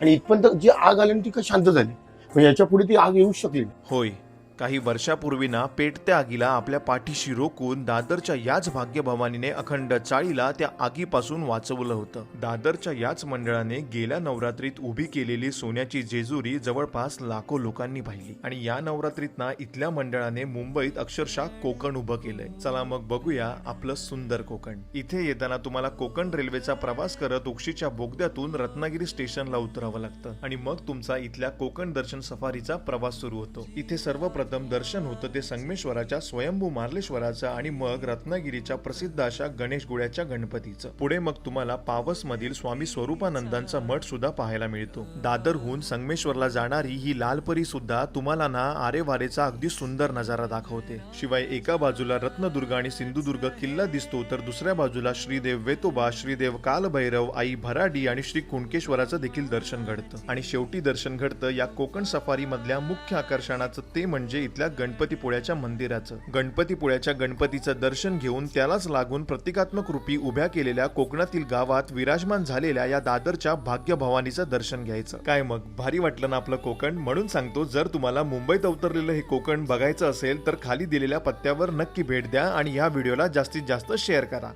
आणि इथपर्यंत जी आग आली ना ती का शांत झाली म्हणजे याच्यापुढे ती आग येऊ शकली नाही. होय काही वर्षापूर्वी ना पेटत्या आगीला आपल्या पाठीशी रोखून दादरच्या याच भाग्यभवानीने अखंड चाळीला त्या आगीपासून वाचवलं होतं. दादरच्या याच मंडळाने गेल्या नवरात्रीत उभी केलेली सोन्याची जेजुरी जवळपास लाखो लोकांनी पाहिली. आणि या नवरात्रीत ना इथल्या मंडळाने मुंबईत अक्षरशः कोकण उभं केलंय. चला मग बघूया आपलं सुंदर कोकण. इथे येताना तुम्हाला कोकण रेल्वेचा प्रवास करत उक्षीच्या बोगद्यातून रत्नागिरी स्टेशनला उतरावं लागतं. आणि मग तुमचा इथल्या कोकण दर्शन सफारीचा प्रवास सुरू होतो. इथे प्रथम दर्शन होतं ते संगमेश्वराच्या स्वयंभू मार्लेश्वराचं आणि मग रत्नागिरीच्या प्रसिद्ध अशा गणेश गुळ्याच्या गणपतीचं. पुढे मग तुम्हाला पावस मधील स्वामी स्वरूपानंदांचा मठ सुद्धा पाहायला मिळतो. दादरहून संगमेश्वरला जाणारी ही लालपरी सुद्धा तुम्हाला ना आरेवारेचा अगदी सुंदर नजारा दाखवते. शिवाय एका बाजूला रत्नदुर्ग आणि सिंधुदुर्ग किल्ला दिसतो तर दुसऱ्या बाजूला श्रीदेव वेतोबा श्रीदेव कालभैरव आई भराडी आणि श्री कुणकेश्वराचं देखील दर्शन घडतं. आणि शेवटी दर्शन घडतं या कोकण सफारी मधल्या मुख्य आकर्षणाचं ते म्हणजे म्हणजे इथल्या गणपतीपुळ्याच्या मंदिराचं. गणपतीपुळ्याच्या गणपतीचं दर्शन घेऊन त्यालाच लागून प्रतिकात्मक रूपी उभ्या केलेल्या कोकणातील गावात विराजमान झालेल्या या दादरच्या भाग्यभवानीचं दर्शन घ्यायचं. काय मग? भारी वाटलं ना आपलं कोकण? म्हणून सांगतो जर तुम्हाला मुंबईत अवतरलेलं हे कोकण बघायचं असेल तर खाली दिलेल्या पत्त्यावर नक्की भेट द्या आणि या व्हिडिओला जास्तीत जास्त शेअर करा.